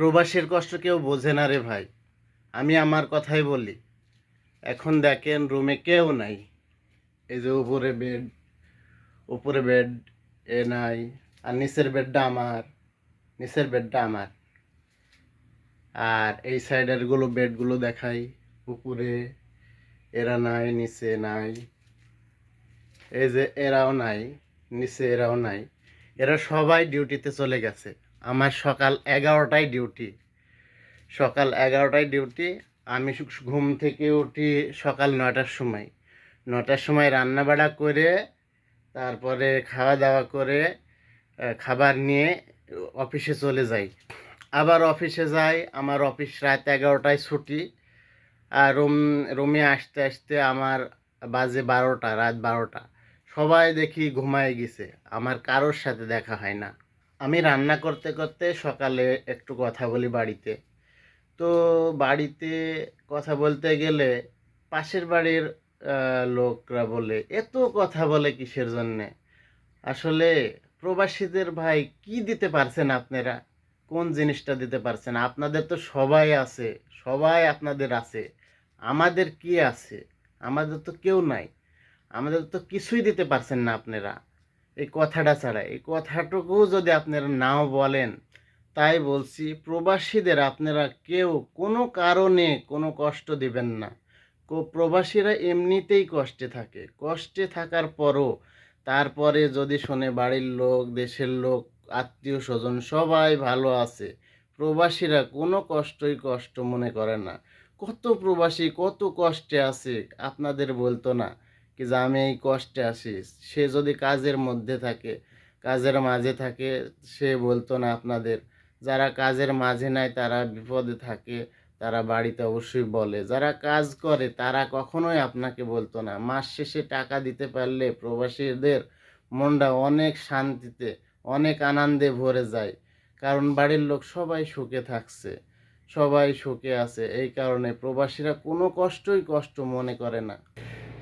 প্রবাসীর কষ্ট কেউ বোঝে না রে ভাই। আমি আমার কথাই বলি। এখন দেখেন রুমে কেউ নাই। এই যে উপরে বেড উপরে বেড এ নাই, আর নিচের বেডটা আমার, নিচের বেডটা আমার। আর এই সাইডেরগুলো বেডগুলো দেখাই, উপরে এরা নাই, নিচে নাই। এই যে এরাও নাই, নিচে এরাও নাই। এরা সবাই ডিউটিতে চলে গেছে। আমার সকাল এগারোটায় ডিউটি সকাল এগারোটায় ডিউটি আমি ঘুম থেকে উঠি সকাল নয়টার সময়। নটার সময় রান্নাবাড়া করে, তারপরে খাওয়া দাওয়া করে খাবার নিয়ে অফিসে চলে যাই। আবার অফিসে যাই, আমার অফিস রাত এগারোটায় ছুটি। আর রুম, রুমে আসতে আসতে আমার বাজে বারোটা, রাত বারোটা। সবাই দেখি ঘুমায় গেছে। আমার কারোর সাথে দেখা হয় না। আমি রান্না করতে করতে সকালে একটু কথা বলি বাড়িতে। তো বাড়িতে কথা বলতে গেলে পাশের বাড়ির লোকরা বলে, এত কথা বলে কিসের জন্যে? আসলে প্রবাসীদের ভাই কি দিতে পারছেন আপনারা? কোন জিনিসটা দিতে পারছেন? আপনাদের তো সবাই আছে, সবাই আপনাদের আছে। আমাদের কি আছে? আমাদের তো কেউ নাই। আমাদের তো কিছুই দিতে পারছেন না আপনারা। এই কথাটা ছাড়া। এই কথাটুকু যদি আপনারা নাও বলেন, তাই বলছি, প্রবাসীদের আপনারা কেউ কোনো কারণে কোনো কষ্ট দিবেন না। কো- প্রবাসীরা এমনিতেই কষ্টে থাকে। কষ্টে থাকার পরও তারপরে যদি শোনে বাড়ির লোক, দেশের লোক আত্মীয় স্বজন সবাই ভালো আছে, প্রবাসীরা কোনো কষ্টই কষ্ট মনে করে না। কত প্রবাসী কত কষ্টে আছে, আপনাদের বলতো না। কি যে আমি এই কষ্টে আছি। সে যদি কাজের মধ্যে থাকে, কাজের মাঝে থাকে, সে বলতো না আপনাদের। যারা কাজের মাঝে নাই, তারা বিপদে থাকে, তারা বাড়িতে অবশ্যই বলে। যারা কাজ করে, তারা কখনোই আপনাকে বলতো না। মাস শেষে টাকা দিতে পারলে প্রবাসীদের মনটা অনেক শান্তিতে, অনেক আনন্দে ভরে যায়। কারণ বাড়ির লোক সবাই সুখে থাকছে, সবাই সুখে আছে। এই কারণে প্রবাসীরা কোনো কষ্টই কষ্ট মনে করে না।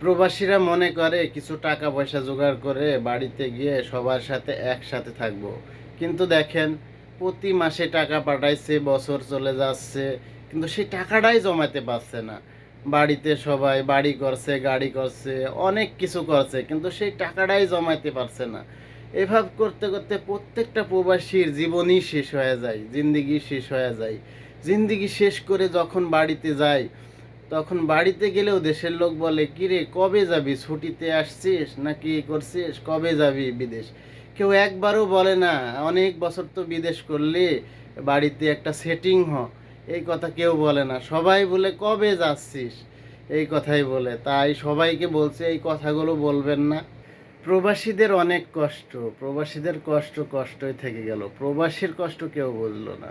প্রবাসীরা মনে করে কিছু টাকা পয়সা জোগাড় করে বাড়িতে গিয়ে সবার সাথে একসাথে থাকব। কিন্তু দেখেন, প্রতি মাসে টাকা পাঠাইছে, বছর চলে যাচ্ছে, কিন্তু সেই টাকাটাই জমাতে পারছে না। বাড়িতে সবাই বাড়ি করছে, গাড়ি করছে, অনেক কিছু করছে, কিন্তু সেই টাকাটাই জমাতে পারছে না। এভাব করতে করতে প্রত্যেকটা প্রবাসীর জীবনই শেষ হয়ে যায়, জিন্দিগি শেষ হয়ে যায়। জিন্দিগি শেষ করে যখন বাড়িতে যায় তখন বাড়িতে গেলেও দেশের লোক বলে, কিরে, কবে যাবি? ছুটিতে আসছিস নাকি এ করছিস? কবে যাবি বিদেশ? কেউ একবারও বলে না, অনেক বছর তো বিদেশ করলে, বাড়িতে একটা সেটিং হ। এই কথা কেউ বলে না। সবাই বলে, কবে যাচ্ছিস? এই কথাই বলে। তাই সবাইকে বলছে, এই কথাগুলো বলবেন না। প্রবাসীদের অনেক কষ্ট। প্রবাসীদের কষ্ট কষ্টই থেকে গেল। প্রবাসীর কষ্ট কেউ বুঝলো না।